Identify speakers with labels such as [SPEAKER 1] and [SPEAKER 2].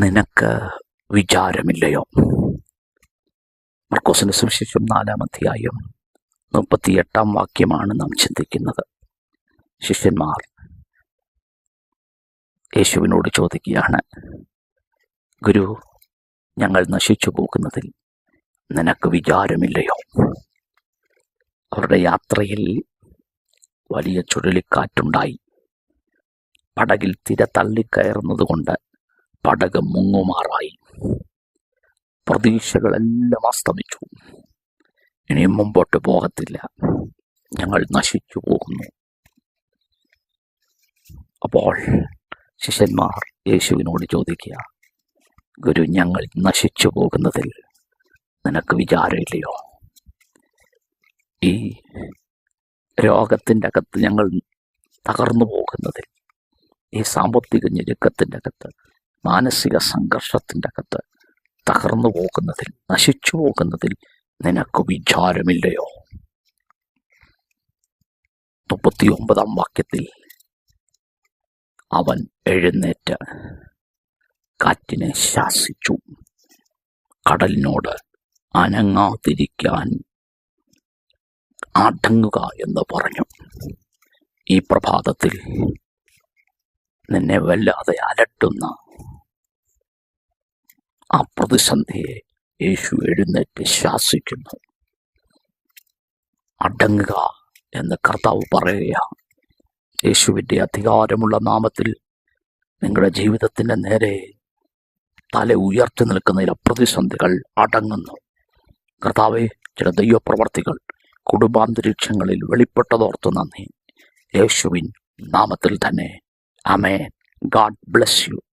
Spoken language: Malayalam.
[SPEAKER 1] നിനക്ക് വിചാരമില്ലയോ? മർക്കോസിന്റെ സുവിശേഷം നാലാം അധ്യായം മുപ്പത്തിയെട്ടാം വാക്യമാണ് നാം ചിന്തിക്കുന്നത്. ശിഷ്യന്മാർ യേശുവിനോട് ചോദിക്കുകയാണ് ഗുരു ഞങ്ങൾ നശിച്ചു പോകുന്നതിൽ നിനക്ക് വിചാരമില്ലയോ? അവരുടെ യാത്രയിൽ വലിയ ചുഴലിക്കാറ്റുണ്ടായി. പടകിൽ തിര തള്ളിക്കയറുന്നതുകൊണ്ട് പടക് മുങ്ങുമാറായി. പ്രതീക്ഷകളെല്ലാം അസ്തമിച്ചു. ഇനിയും മുമ്പോട്ട് പോകത്തില്ല. ഞങ്ങൾ നശിച്ചു പോകുന്നു. അപ്പോൾ ശിഷ്യന്മാർ യേശുവിനോട് ചോദിക്കുക ഗുരു ഞങ്ങൾ നശിച്ചു പോകുന്നതിൽ നിനക്ക് വിചാരമില്ലയോ? ഈ രോഗത്തിന്റെ അകത്ത് ഞങ്ങൾ തകർന്നു പോകുന്നതിൽ ഈ സാമ്പത്തിക ഞെരുക്കത്തിന്റെ അകത്ത് മാനസിക സംഘർഷത്തിന്റെ അകത്ത് തകർന്നു പോകുന്നതിൽ നശിച്ചു പോകുന്നതിൽ നിനക്ക് വിചാരമില്ലയോ? മുപ്പത്തി ഒമ്പതാം വാക്യത്തിൽ അവൻ എഴുന്നേറ്റ് കാറ്റിനെ ശാസിച്ചു. കടലിനോട് അനങ്ങാതിരിക്കാൻ ആടങ്ങുക എന്ന് പറഞ്ഞു. ഈ പ്രഭാതത്തിൽ നിന്നെ വല്ലാതെ അലട്ടുന്ന ആ പ്രതിസന്ധിയെ യേശു എഴുന്നേറ്റ് ശാസിക്കുന്നു. അടങ്ങുക എന്ന് കർത്താവ് പറയുക യേശുവിന്റെ അധികാരമുള്ള നാമത്തിൽ നിങ്ങളുടെ ജീവിതത്തിന്റെ നേരെ തല ഉയർത്തി നിൽക്കുന്ന ചില പ്രതിസന്ധികൾ അടങ്ങുന്നു. കർത്താവെ ചില ദൈവപ്രവർത്തികൾ കുടുംബാന്തരീക്ഷങ്ങളിൽ വെളിപ്പെട്ടതോർത്ത് നന്ദി. യേശുവിൻ നാമത്തിൽ തന്നെ. അമേ ഗാഡ് ബ്ലെസ് യു.